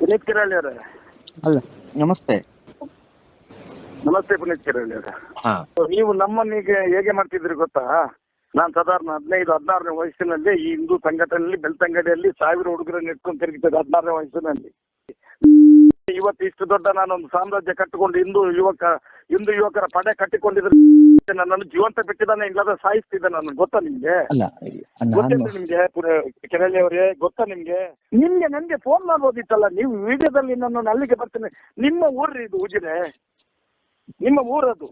ಪುನೀತ್ ಕಿರಾಳಿ ಅವರೇ. ಅಲ್ಲ ನಮಸ್ತೆ. ನಮಸ್ತೆ ಪುನೀತ್ ಕಿರಾಳಿ ಅವರೇ. ಹಾ. ನೀವು ನಮ್ಮನ್ನೀಗ ಹೇಗೆ ಮಾಡ್ತಿದ್ರಿ ಗೊತ್ತಾ? ನಾನು ಸಾಧಾರಣ ಹದಿನೈದು ಹದಿನಾರನೇ ವಯಸ್ಸಿನಲ್ಲಿ ಈ ಹಿಂದೂ ಸಂಘಟನೆಯಲ್ಲಿ ಬೆಳ್ತಂಗಡಿಯಲ್ಲಿ ಸಾವಿರ ಹುಡುಗರನ್ನ ಇಟ್ಕೊಂಡು ತಿರುಗಿದ್ದೆ ಹದಿನಾರನೇ ವಯಸ್ಸಿನಲ್ಲಿ. ಇವತ್ತು ಇಷ್ಟು ದೊಡ್ಡ ನಾನೊಂದು ಸಾಮ್ರಾಜ್ಯ ಕಟ್ಟಿಕೊಂಡು ಹಿಂದೂ ಯುವಕ ಹಿಂದೂ ಯುವಕರ ಪಡೆ ಕಟ್ಟಿಕೊಂಡಿದ್ರೆ ನನ್ನನ್ನು ಜೀವಂತ ಬಿಟ್ಟಿದ್ದಾನೆ ಇಲ್ಲದ ಸಾಯಿಸ್ತಿದ್ದೆ ನಾನು ಗೊತ್ತಾ ನಿಮ್ಗೆ? ನಿಮ್ಗೆ? ಕೆರಳಿ ಅವರೇ ಗೊತ್ತಾ ನಿಮ್ಗೆ? ನಿಮ್ಗೆ ನನ್ಗೆ ಫೋನ್ ಮಾಡ್ಬೋದಿತ್ತಲ್ಲ ನೀವು ವಿಡಿಯೋದಲ್ಲಿ ನಾನು ಅಲ್ಲಿಗೆ ಬರ್ತೇನೆ. ನಿಮ್ಮ ಊರ್ರಿ ಇದು ಉಜಿರೆ. ನಿಮ್ಮ ಊರದು.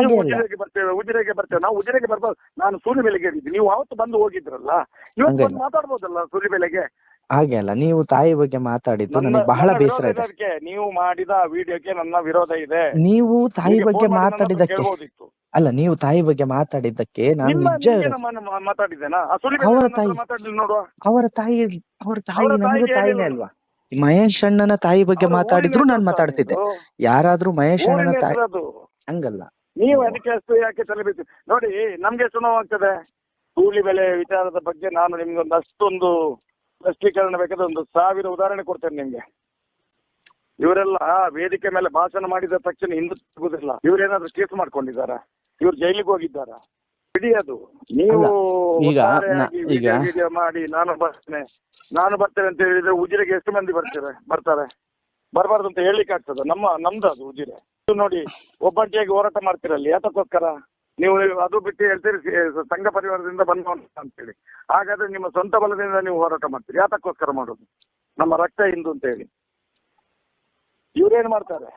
ನೀವು ಅಲ್ಲ ಉಜಿರೆಗೆ ಬರ್ತೇವೆ ಉಜಿರೆಗೆ ಬರ್ತೇವೆ. ನಾವು ಉಜಿರೆಗೆ ಬರ್ಬೋದು. ನಾನು ಸೂರ್ಯ ಬೆಲೆಗೆ ನೀವು ಅವತ್ತು ಬಂದು ಹೋಗಿದ್ರಲ್ಲ. ಇವತ್ತು ಮಾತಾಡ್ಬೋದಲ್ಲ ಬಂದು ಮಾತಾಡ್ಬೋದಲ್ಲ ಸೂಲಿಬೆಲೆಗೆ ಹಾಗೆ ಅಲ್ಲ ನೀವು ತಾಯಿ ಬಗ್ಗೆ ಮಾತಾಡಿದ್ದು ನನ್ನ- ನನಗೆ ಬಹಳ ನನ್ನ ಬೇಸರ ವಿರೋಧ ಇದೆ ಇದಕ್ಕೆ ನೀವು ಮಾಡಿದ ವಿಡಿಯೋಕ್ಕೆ ನನ್ನ ವಿರೋಧ ಇದೆ ನೀವು ತಾಯಿ ಬಗ್ಗೆ ಮಾತಾಡಿದಕ್ಕೆ ಮಾಡಿ ನನ್ನ ಮಾತಾಡಿದ್ದಕ್ಕೆ ಕೇಳ್ಬೋದಿತ್ತು. ಅಲ್ಲ ನೀವು ತಾಯಿ ಬಗ್ಗೆ ಮಾತಾಡಿದ್ದಕ್ಕೆ ನಾನು ನಿಮ್ಮ ನಿಜ ನಿಮ್ಗೆ ಹೇಳೋದು. ನಾನು ಮಾ- ಮಾತಾಡಿದ್ದೇನಾ ಆ ಸುಲಿಬೆಲೆ ಅವರ ನನ್ನ ಹತ್ರ ತಾಯಿ- ನೋಡುವ ಅವರ ತಾಯಿ ಅವರ ತಾಯಿ ಅವರ ನಮಗೂ ತಾಯಿಗೆ ತಾಯಿನೇ. ಅಲ್ವಾ ಮಹೇಶ್ ಅಣ್ಣನ ತಾಯಿ ಬಗ್ಗೆ ಅವ್ರ ಮಾತಾಡಿದ್ರು ಊರಿನ ನಾನು ಹೆಸರು ಮಾತಾಡ್ತಿದ್ದೆ ಅದು. ಯಾರಾದ್ರೂ ಮಹೇಶ್ ಊರಿನ ಅಣ್ಣನ ತಾಯಿ ಹೆಸರು ಅದು. ಹಂಗಲ್ಲ ನೀವು ಅದಕ್ಕೆ ಅಷ್ಟು ಯಾಕೆ ತಲೆಬಿದ್ದು ನೋಡಿ ನಮ್ಗೆ ಎಷ್ಟು ಆಗ್ತದೆ ಕೂಲಿ ಬೆಲೆ ವಿಚಾರದ ಬಗ್ಗೆ ನಾನು ನಿಮ್ಗೆ ಒಂದು ಅಷ್ಟೊಂದು ಸ್ಪಷ್ಟೀಕರಣ ಬೇಕಾದ್ರೆ ಒಂದು ಸಾವಿರ ಉದಾಹರಣೆ ಕೊಡ್ತೇನೆ ನಿಮ್ಗೆ. ಇವರೆಲ್ಲ ವೇದಿಕೆ ಮೇಲೆ ಭಾಷಣ ಮಾಡಿದ ತಕ್ಷಣ ಹಿಂದೆ ಸಿಗುದಿಲ್ಲ ಇವ್ರೇನಾದ್ರೂ ಕೇಸ್ ಮಾಡ್ಕೊಂಡಿದ್ದಾರ? ಇವ್ರು ಜೈಲಿಗೆ ಹೋಗಿದ್ದಾರ? ಬಿಡಿ ಅದು. ನೀವು ವಿಡಿಯೋ ಮಾಡಿ ನಾನು ಬರ್ತೇನೆ ನಾನು ಬರ್ತೇನೆ ಅಂತ ಹೇಳಿದ್ರೆ ಉಜಿರೆಗೆ ಎಷ್ಟು ಮಂದಿ ಬರ್ತಾರೆ ಬರ್ತಾರೆ? ಬರಬಾರ್ದು ಅಂತ ಹೇಳಿಕ್ ಆಗ್ತದೆ. ನಮ್ಮ ನಮ್ದು ಅದು ಉಜಿರೆ. ನೋಡಿ ಒಬ್ಬಂಟಿಯಾಗಿ ಹೋರಾಟ ಮಾಡ್ತಿರಲ್ಲ ಯಾತಕ್ಕೋಸ್ಕರ? ನೀವು ಅದು ಬಿಟ್ಟು ಹೇಳ್ತೀರಿ ಸಂಘ ಪರಿವಾರದಿಂದ ಬಂದವನು ಅಂತೇಳಿ. ಹಾಗಾದ್ರೆ ನಿಮ್ಮ ಸ್ವಂತ ಬಲದಿಂದ ನೀವು ಹೋರಾಟ ಮಾಡ್ತೀರಿ. ಯಾತಕ್ಕೋಸ್ಕರ ಮಾಡೋದು? ನಮ್ಮ ರಕ್ತ ಹಿಂದು ಅಂತ ಹೇಳಿ ಇವ್ರೇನ್ ಮಾಡ್ತಾರೆ?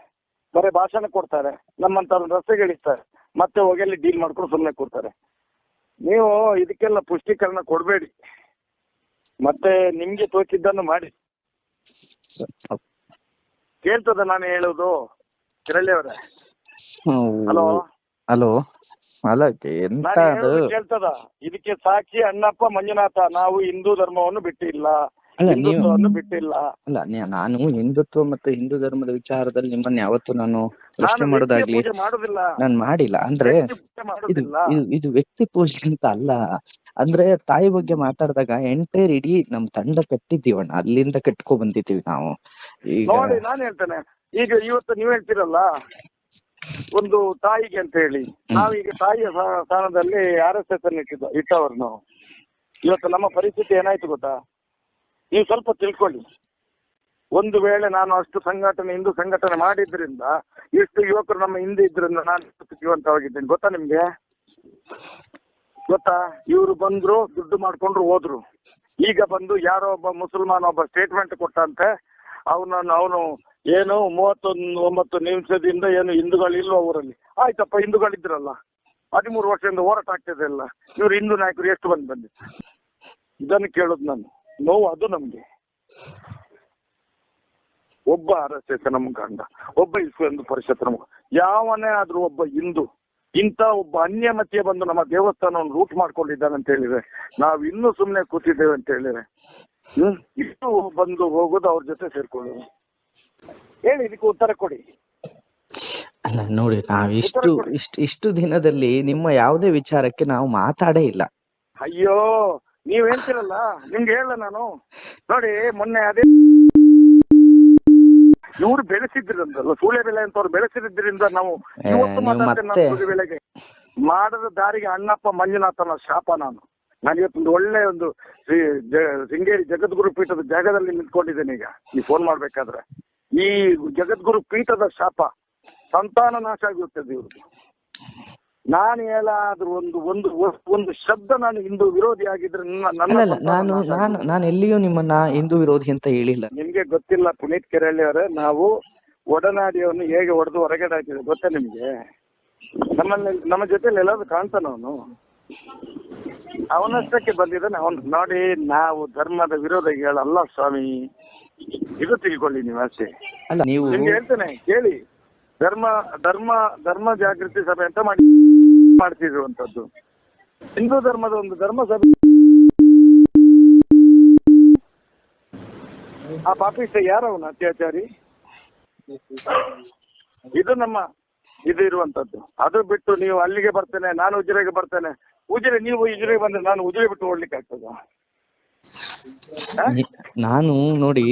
ಬರೀ ಭಾಷಣ ಕೊಡ್ತಾರೆ ನಮ್ಮಂತ ರಸ್ತೆಗೆ ಇಳಿಸ್ತಾರೆ ಮತ್ತೆ ಹೋಗಿ ಡೀಲ್ ಮಾಡ್ಕೊಂಡು ಸುಮ್ಮನೆ ಕೊಡ್ತಾರೆ ನೀವು ಇದಕ್ಕೆಲ್ಲ ಪುಷ್ಟೀಕರಣ ಕೊಡಬೇಡಿ. ಮತ್ತೆ ನಿಮ್ಗೆ ತೋಚಿದ್ದನ್ನು ಮಾಡಿ. ಕೇಳ್ತದ ನಾನು ಹೇಳೋದು? ಕಿರಳ್ಳಿ ಅವರೇ. ಹಲೋ? ಹಲೋ. ಅಲ್ಲ ಎಂತ ನಾನು ಅದು? ಹೇಳುದು ಕೇಳ್ತದ. ಇದಕ್ಕೆ ಸಾಕ್ಷಿ ಅಣ್ಣಪ್ಪ ಮಂಜುನಾಥ ನಾವು ಹಿಂದೂ ಧರ್ಮವನ್ನು ಬಿಟ್ಟಿಲ್ಲ. ಅಲ್ಲ ನೀವು ಹಿಂದುತ್ವವನ್ನು ಬಿಟ್ಟಿಲ್ಲ. ಅಲ್ಲ ನಿ- ನಾನು ಹಿಂದುತ್ವ ಮತ್ತು ಹಿಂದೂ ಧರ್ಮದ ವಿಚಾರದಲ್ಲಿ ನಿಮ್ಮನ್ನ ಯಾವತ್ತೂ ನಾನು ಪ್ರಶ್ನೆ ನಾನು ಮಾಡೋದಾಗ್ಲಿ ಪೂಜೆ ಮಾಡುದಿಲ್ಲ. ನಾನು ಮಾಡಿಲ್ಲ. ಅಂದ್ರೆ ವ್ಯಕ್ತಿ ಪೂಜೆ ಇದು ಮಾಡುದಿಲ್ಲ. ಇದು ಇದು ವ್ಯಕ್ತಿ ಪೂಜೆ ಅಂತ ಅಲ್ಲ. ಅಂದ್ರೆ ತಾಯಿ ಬಗ್ಗೆ ಮಾತಾಡಿದಾಗ ಎಂಟೈರ್ ಇಡೀ ನಮ್ ತಂಡ ಕಟ್ಟಿದ್ದೀವಣ್ಣ. ಅಲ್ಲಿಂದ ಕಟ್ಕೊ ಬಂದಿದ್ದೀವಿ ನಾವು. ಈಗ ನೋಡಿ ನಾನು ಹೇಳ್ತೇನೆ. ಈಗ ಇವತ್ತು ನೀವ್ ಹೇಳ್ತೀರಲ್ಲ ಒಂದು ತಾಯಿಗೆ ಅಂತ ಹೇಳಿ ನಾವೀಗ ತಾಯಿಯ ಸ್ಥಾನದಲ್ಲಿ ಆರ್ ಎಸ್ ಎಸ್ ಅನ್ನು ಇಟ್ಟಿದ್ದ ಇಟ್ಟವರು ನಾವು. ಇವತ್ತು ನಮ್ಮ ಪರಿಸ್ಥಿತಿ ಏನಾಯ್ತು ಗೊತ್ತಾ? ನೀವು ಸ್ವಲ್ಪ ತಿಳ್ಕೊಳ್ಳಿ. ಒಂದು ವೇಳೆ ನಾನು ಅಷ್ಟು ಸಂಘಟನೆ ಹಿಂದೂ ಸಂಘಟನೆ ಮಾಡಿದ್ರಿಂದ ಇಷ್ಟು ಯುವಕರು ನಮ್ಮ ಹಿಂದೆ ಇದ್ರಿಂದ ನಾನು ಜೀವಂತವಾಗಿದ್ದೇನೆ. ಗೊತ್ತಾ ನಿಮ್ಗೆ? ಗೊತ್ತಾ? ಇವರು ಬಂದ್ರು ದುಡ್ಡು ಮಾಡ್ಕೊಂಡ್ರು ಹೋದ್ರು. ಈಗ ಬಂದು ಯಾರೋ ಒಬ್ಬ ಮುಸಲ್ಮಾನ ಒಬ್ಬ ಸ್ಟೇಟ್ಮೆಂಟ್ ಕೊಟ್ಟಂತೆ ಅವನನ್ನು ಅವನು ಏನು ಮೂವತ್ತೊಂದು ನಿಮಿಷದಿಂದ ಏನು ಹಿಂದೂಗಳಿಲ್ವ ಊರಲ್ಲಿ? ಆಯ್ತಪ್ಪ, ಹಿಂದೂಗಳಿದ್ರಲ್ಲ. ಹದಿಮೂರು ವರ್ಷದಿಂದ ಹೋರಾಟ ಆಗ್ತದೆ ಅಲ್ಲ. ಇವ್ರು ಹಿಂದೂ ನಾಯಕರು ಎಷ್ಟು ಬಂದು ಬಂದಿ ಇದನ್ನು ಕೇಳೋದು ನಾನು. ನೋವು ಅದು ನಮ್ಗೆ. ಒಬ್ಬ ಆರ್ ಎಸ್ ಎಸ್ ನಮ್ಮ ಕಂಡ ಒಬ್ಬ ಇಸ್ಕೊಂದು ಎಂದು ಪರಿಷತ್ ನಮ್ಮ ಯಾವನೇ ಆದ್ರೂ ಒಬ್ಬ ಹಿಂದೂ, ಇಂಥ ಒಬ್ಬ ಅನ್ಯ ಮತೀಯ ಬಂದು ನಮ್ಮ ದೇವಸ್ಥಾನವನ್ನು ರೂಟ್ ಮಾಡ್ಕೊಂಡಿದ್ದಾನೆ ಅಂತ ಹೇಳಿದ್ರೆ, ನಾವು ಇನ್ನೂ ಸುಮ್ಮನೆ ಕೂತಿದ್ದೇವೆ ಅಂತ ಹೇಳಿದ್ರೆ, ಹ್ಮ್? ಇಷ್ಟು ಬಂದು ಹೋಗೋದು ಅವ್ರ ಜೊತೆ ಸೇರ್ಕೊಳ್ಳೋದು. ಹೇಳಿ ಇದಕ್ಕೆ ಉತ್ತರ ಕೊಡಿ. ಅಲ್ಲ ನೋಡಿ ನಾವ್ ಇಷ್ಟು ಇಷ್ಟು ಇಷ್ಟು ದಿನದಲ್ಲಿ ನಿಮ್ಮ ಯಾವುದೇ ವಿಚಾರಕ್ಕೆ ನಾವು ಮಾತಾಡೇ ಇಲ್ಲ. ಅಯ್ಯೋ ನೀವ್ ಹೇಳ್ತಿರಲ್ಲ ನಿಮ್ಗೆ ಹೇಳ ನಾನು. ನೋಡಿ ಮೊನ್ನೆ ಅದೇ ಇವ್ರು ಬೆಳೆಸಿದ್ರಂತಲ್ಲ ಸೂಳೆ ಬೆಲೆ ಅಂತವ್ರು ಬೆಳೆಸಿದ್ರಿಂದ ನಾವು ಬೆಳೆಗೆ ಇವತ್ತು ನೀವು ಮಾತಾಡ್ತೇನೆ ಸೂಳೆ ಬೆಲೆಗೆ ಮಾಡದ ದಾರಿಗೆ ಅಣ್ಣಪ್ಪ ಮಂಜುನಾಥನ ಶಾಪ ನಾನು. ನಾನು ಇವತ್ತೊಂದು ಒಳ್ಳೆ ಒಂದು ಶ್ರೀ ಜ- ಶೃಂಗೇರಿ ಜಗದ್ಗುರು ಪೀಠದ ಜಾಗದಲ್ಲಿ ನಿಂತ್ಕೊಂಡಿದ್ದೇನೆ ಈಗ. ನೀವು ಫೋನ್ ಮಾಡ್ಬೇಕಾದ್ರೆ. ಈ ಜಗದ್ಗುರು ಪೀಠದ ಶಾಪ ಸಂತಾನ ನಾಶ ಆಗುತ್ತೆ ಇವ್ರಿಗೆ. ನಾನು ಏನಾದ್ರೂ ಒಂದು ಒಂದು ಒಂದು ಶಬ್ದ ನಾನು ಹಿಂದೂ ವಿರೋಧಿ ಆಗಿದ್ರೆ ನನ್ನ ನಾನು ನಾನು ನಾನು ಎಲ್ಲಿಯೂ ನಿಮ್ಮನ್ನ ಹಿಂದೂ ವಿರೋಧಿ ಅಂತ ಹೇಳಿಲ್ಲ. ನಿಮ್ಗೆ ಗೊತ್ತಿಲ್ಲ ಪುನೀತ್ ಕೆರಳ್ಳಿ ಅವರೇ ನಾವು ಒಡನಾಡಿಯವನು ಹೇಗೆ ಹೊಡೆದು ಹೊರಗಡೆ ಹಾಕಿದ್ರು ಗೊತ್ತಾ ನಿಮ್ಗೆ? ನಮ್ಮಲ್ಲಿ ನಮ್ಮ ಜೊತೆಲಿ ಎಲ್ಲಾದ್ರೂ ಕಾಣ್ತಾನ ಅವನು? ಅವನಷ್ಟಕ್ಕೆ ಬಂದಿದ್ದಾನೆ ಅವನು ನೋಡಿ ನಾವು ಧರ್ಮದ ವಿರೋಧ ಹೇಳಲ್ಲ ಸ್ವಾಮಿ. ಇದು ತಿಳ್ಕೊಳ್ಳಿ ನೀವು ಅಷ್ಟೇ. ಅಲ್ಲ ನೀವು ನಿಮ್ಗೆ ಹೇಳ್ತೇನೆ ಕೇಳಿ. ಧರ್ಮ ಧರ್ಮ ಧರ್ಮ ಜಾಗೃತಿ ಸಭೆ ಅಂತ ಮಾಡಿ ಮಾಡ್ತಿರುವಂತದ್ದು ಹಿಂದೂ ಧರ್ಮದ ಒಂದು ಧರ್ಮ ಸಭೆ ಆ ಪಾಪಿಷ್ಟ ಯಾರವನು ಅತ್ಯಾಚಾರಿ? ಇದು ನಮ್ಮ ಇದು ಇರುವಂತದ್ದು ಅದು ಬಿಟ್ಟು ನೀವು ಅಲ್ಲಿಗೆ ಬರ್ತೇನೆ ನಾನು ಉಜಿರೆಗೆ ಬರ್ತೇನೆ. ಉಜಿರೆ ನೀವು ಉಜಿರೆಗೆ ಬಂದ್ರೆ ನಾನು ಉಜಿರೆ ಬಿಟ್ಟು ಓಡ್ಲಿಕ್ಕೆ ಆಗ್ತದ? ನಾನು ನೋಡಿ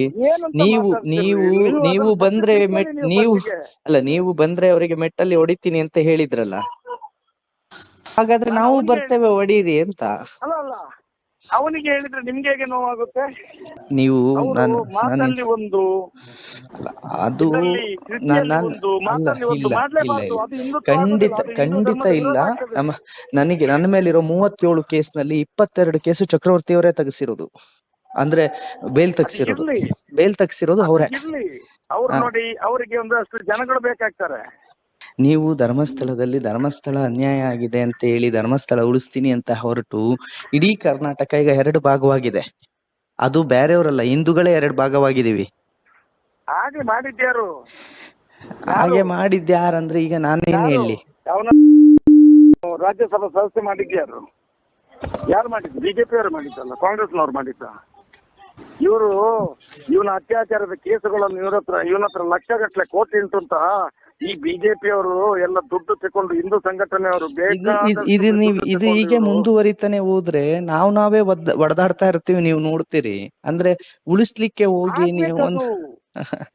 ನೀವು ನೀವು ನೀವು ಬಂದ್ರೆ ಮೆಟ್ ನೀವು. ಅಲ್ಲ ನೀವು ಬಂದ್ರೆ ಅವರಿಗೆ ಮೆಟ್ಟಲ್ಲಿ ಹೊಡಿತೀನಿ ಅಂತ ಹೇಳಿದ್ರಲ್ಲ? ಹಾಗಾದ್ರೆ ನಾವು ಬರ್ತೇವೆ ಹೊಡೀರಿ ಅಂತ. ಅವನಿಗೆ ಹೇಳಿದ್ರೆ ನಿಮ್ಗೆ ಹೇಗೆ ನೋವಾಗುತ್ತೆ? ನೀವು ಅವರು ನಾನು ನಾನು ಮಾತಲ್ಲಿ ಒಂದು ಅದು ಇದರಲ್ಲಿ ನಾನ್ ಕೃತಿಯಲ್ಲಿ ಒಂದು ಅಲ್ಲ ಮಾತಲ್ಲಿ ಒಂದು ಇಲ್ಲ ಇಲ್ಲ ಮಾಡ್ಲೇಬಾರ್ದು ಇಲ್ಲ. ಅದು ಹಿಂದುತ್ವ ಖಂಡಿತ ಅದು ಹಿಂದೂ ಖಂಡಿತ ಧರ್ಮದ ಇಲ್ಲ. ವಿರೋಧ ಆಗ್ತದೆ. ನಮ್ಮ ನನಗೆ ನನ್ನ ಮೇಲಿರೋ ಮೂವತ್ತೇಳು ಕೇಸ್ನಲ್ಲಿ ಇಪ್ಪತ್ತೆರಡು ಕೇಸು ಚಕ್ರವರ್ತಿ ಅವರೇ ತೆಗೆಸಿರೋದು. ಅಂದ್ರೆ ಬೇಲ್ ತಗ್ಸಿರೋದು. ಇರ್ಲಿ. ಬೇಲ್ ತಗ್ಸಿರೋದು ಅವರೇ. ಇರ್ಲಿ. ಅವ್ರು ಹಾ. ನೋಡಿ ಅವರಿಗೆ ಒಂದಷ್ಟು ಜನಗಳು ಬೇಕಾಗ್ತಾರೆ. ನೀವು ಧರ್ಮಸ್ಥಳದಲ್ಲಿ ಧರ್ಮಸ್ಥಳ ಅನ್ಯಾಯ ಆಗಿದೆ ಅಂತ ಹೇಳಿ ಧರ್ಮಸ್ಥಳ ಉಳಿಸ್ತೀನಿ ಅಂತ ಹೊರಟು ಇಡೀ ಕರ್ನಾಟಕ ಈಗ ಎರಡು ಭಾಗವಾಗಿದೆ. ಅದು ಬೇರೆಯವರಲ್ಲ ಹಿಂದೂಗಳೇ ಎರಡು ಭಾಗವಾಗಿದ್ದೀವಿ. ಹಾಗೆ ಮಾಡಿದ್ಯಾರು? ಹಾಗೆ ಮಾಡಿದ್ದ ಯಾರಂದ್ರೆ ಈಗ ನಾನೇನು? ಹೇಳಿ? ರಾಜ್ಯಸಭಾ ಸದಸ್ಯ ಮಾಡಿದ್ಯಾರು? ಯಾರು ಮಾಡಿದ್ದು? ಬಿಜೆಪಿ ಅವರು ಮಾಡಿದ್ದಲ್ಲ ಕಾಂಗ್ರೆಸ್ನವ್ರು ಮಾಡಿದ್ದ? ಇವರು ಇವನ ಅತ್ಯಾಚಾರದ ಕೇಸುಗಳನ್ನು ಇವ್ರ ಹತ್ರ ಇವನ ಹತ್ರ ಲಕ್ಷಗಟ್ಟಲೆ ಕೋಟಿ ಉಂಟುಂತ ಈ ಬಿಜೆಪಿ ಅವರು ಎಲ್ಲ ದುಡ್ಡು ತಕೊಂಡು ಹಿಂದೂ ಸಂಘಟನೆ ಅವರು ಇದು- ನೀವು ಇದು ತಕೊಂಡು ಹೀಗೆ ಮುಂದುವರಿತಾನೆ ಹೋದ್ರೆ ನಾವ್ ನಾವೇ ಒದ್ ಒಡೆದಾಡ್ತಾ ಇರ್ತೀವಿ ನೀವು ನೋಡ್ತೀರಿ. ಅಂದ್ರೆ ಉಳಿಸ್ಲಿಕ್ಕೆ ಹೋಗಿ ನೀವು ಒಂದು ಆಗ್ಬೇಕದು.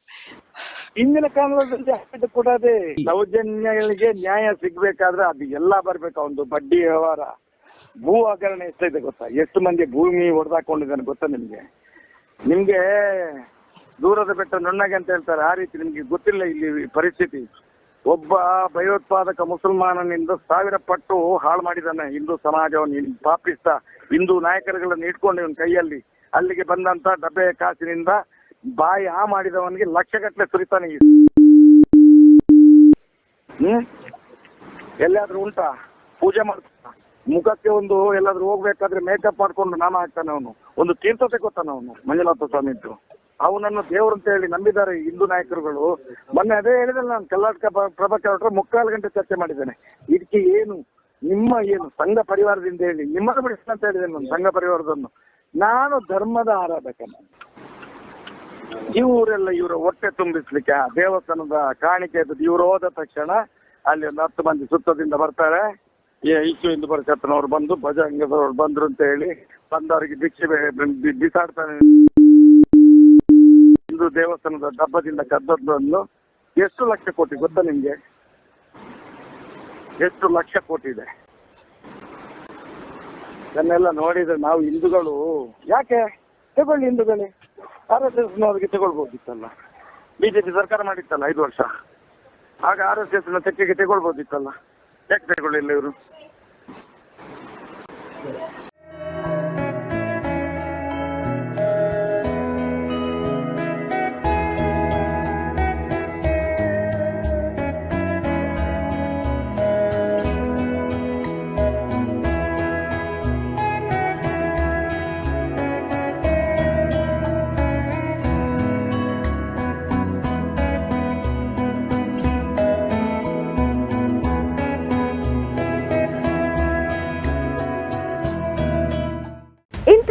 ಹಿಂದಿನ ಕಾಲದಲ್ಲಿ ಹಾಕಿದ್ದು ಕೂಡ ಅದೇ. ಸೌಜನ್ಯಗಳಿಗೆ ನ್ಯಾಯ ಸಿಗ್ಬೇಕಾದ್ರೆ ಅದು ಎಲ್ಲ ಬರ್ಬೇಕು ಒಂದು ಬಡ್ಡಿ ವ್ಯವಹಾರ. ಭೂ ಹಗರಣ ಎಷ್ಟಿದೆ ಗೊತ್ತಾ? ಎಷ್ಟು ಮಂದಿ ಭೂಮಿ ಹೊಡೆದಾಕೊಂಡಿದ್ದಾನೆ ಗೊತ್ತಾ ನಿಮ್ಗೆ? ನಿಮ್ಗೆ ದೂರದ ಬೆಟ್ಟ ನುಣ್ಣಗೆ ಅಂತ ಹೇಳ್ತಾರೆ. ಆ ರೀತಿ ನಿಮ್ಗೆ ಗೊತ್ತಿಲ್ಲ ಇಲ್ಲಿ ಪರಿಸ್ಥಿತಿ. ಒಬ್ಬ ಭಯೋತ್ಪಾದಕ ಮುಸಲ್ಮಾನನಿಂದ ಸಾವಿರ ಪಟ್ಟು ಹಾಳು ಮಾಡಿದಾನೆ. ಹಿಂದೂ ಸಮಾಜವನ್ನು ಪಾಪಿಸ್ತಾ, ಹಿಂದೂ ನಾಯಕರುಗಳನ್ನ ಇಟ್ಕೊಂಡು ಇವನ್ ಕೈಯಲ್ಲಿ. ಅಲ್ಲಿಗೆ ಬಂದಂತ ಡಬ್ಬೆ ಕಾಸಿನಿಂದ ಬಾಯಿ ಆ ಮಾಡಿದವನಿಗೆ ಲಕ್ಷಗಟ್ಟಲೆ ಸುರಿತಾನೆ ಹ್ಮ್? ಎಲ್ಲಾದ್ರೂ ಉಂಟಾ? ಪೂಜೆ ಮಾಡ್ತಾ ಮುಖಕ್ಕೆ ಒಂದು ಎಲ್ಲಾದ್ರೂ ಹೋಗ್ಬೇಕಾದ್ರೆ ಮೇಕಪ್ ಮಾಡ್ಕೊಂಡು ನಾಮ ಹಾಕ್ತಾನೆ ಅವನು. ಒಂದು ತೀರ್ಥತೆ ಗೊತ್ತಾನ ಅವನು ಮಂಜುನಾಥ ಸ್ವಾಮಿ ಇದ್ದು ಅವನನ್ನು ದೇವ್ರು ಅಂತ ಹೇಳಿ ನಂಬಿದ್ದಾರೆ ಹಿಂದೂ ನಾಯಕರುಗಳು. ಮೊನ್ನೆ ಅದೇ ಹೇಳಿದ್ರೆ ನಾನು ಕರ್ನಾಟಕ ಪ್ರ- ಪ್ರಭಾಕರ್ ಮುಕ್ಕಾಲು ಗಂಟೆ ಚರ್ಚೆ ಮಾಡಿದ್ದೇನೆ. ಇದಕ್ಕೆ ಏನು? ನಿಮ್ಮ ಏನು? ಸಂಘ ಪರಿವಾರದಿಂದ ಹೇಳಿ ನಿಮ್ಮನ್ನು ಬಿಡಿಸ್ತಾ ಅಂತ ಹೇಳಿದ್ದೇನೆ ನಾನು, ಸಂಘ ಪರಿವಾರದನ್ನು ನಾನು ಧರ್ಮದ ಆರಾಧಕ. ಇವರೆಲ್ಲ ಇವರ ಹೊಟ್ಟೆ ತುಂಬಿಸ್ಲಿಕ್ಕೆ, ಆ ದೇವಸ್ಥಾನದ ಕಾಣಿಕೆ ಇವರು ಹೋದ ತಕ್ಷಣ ಅಲ್ಲಿ ಒಂದು ಹತ್ತು ಮಂದಿ ಸುತ್ತದಿಂದ ಬರ್ತಾರೆ. ಈ ಇಶ್ಯೂ ಹಿಂದೂ ಪರಿಷತ್ನವ್ರು ಬಂದು ಭಜಂಗದವ್ರು ಬಂದ್ರು ಅಂತ ಹೇಳಿ ಬಂದವರಿಗೆ ಭಿಕ್ಷೆ ಬಿಸಾಡ್ತಾರೆ. ಹಿಂದೂ ದೇವಸ್ಥಾನದ ಡಬ್ಬದಿಂದ ಕದ್ದದ್ದನ್ನು ಎಷ್ಟು ಲಕ್ಷ ಕೋಟಿ ಗೊತ್ತಾ ನಿಮ್ಗೆ? ಎಷ್ಟು ಲಕ್ಷ ಕೋಟಿ ಇದೆ? ಇದನ್ನೆಲ್ಲ ನೋಡಿದ್ರೆ ನಾವು ಹಿಂದೂಗಳು, ಯಾಕೆ? ತಗೊಳ್ಳಿ ಹಿಂದೂಗಳೇ. ಆರ್ ಎಸ್ ಎಸ್ನವ್ರಿಗೆ ತಗೊಳ್ಬೋದಿತ್ತಲ್ಲ. ಬಿಜೆಪಿ ಸರ್ಕಾರ ಮಾಡಿತ್ತಲ್ಲ ಐದು ವರ್ಷ. ಆಗ ಆರ್ ಎಸ್ ಎಸ್ನ ತೆಕ್ಕೆಗೆ ತಗೊಳ್ಬೋದಿತ್ತಲ್ಲ. ಯಾಕೆ ತಗೊಳ್ಳಿಲ್ಲ ಇವರು?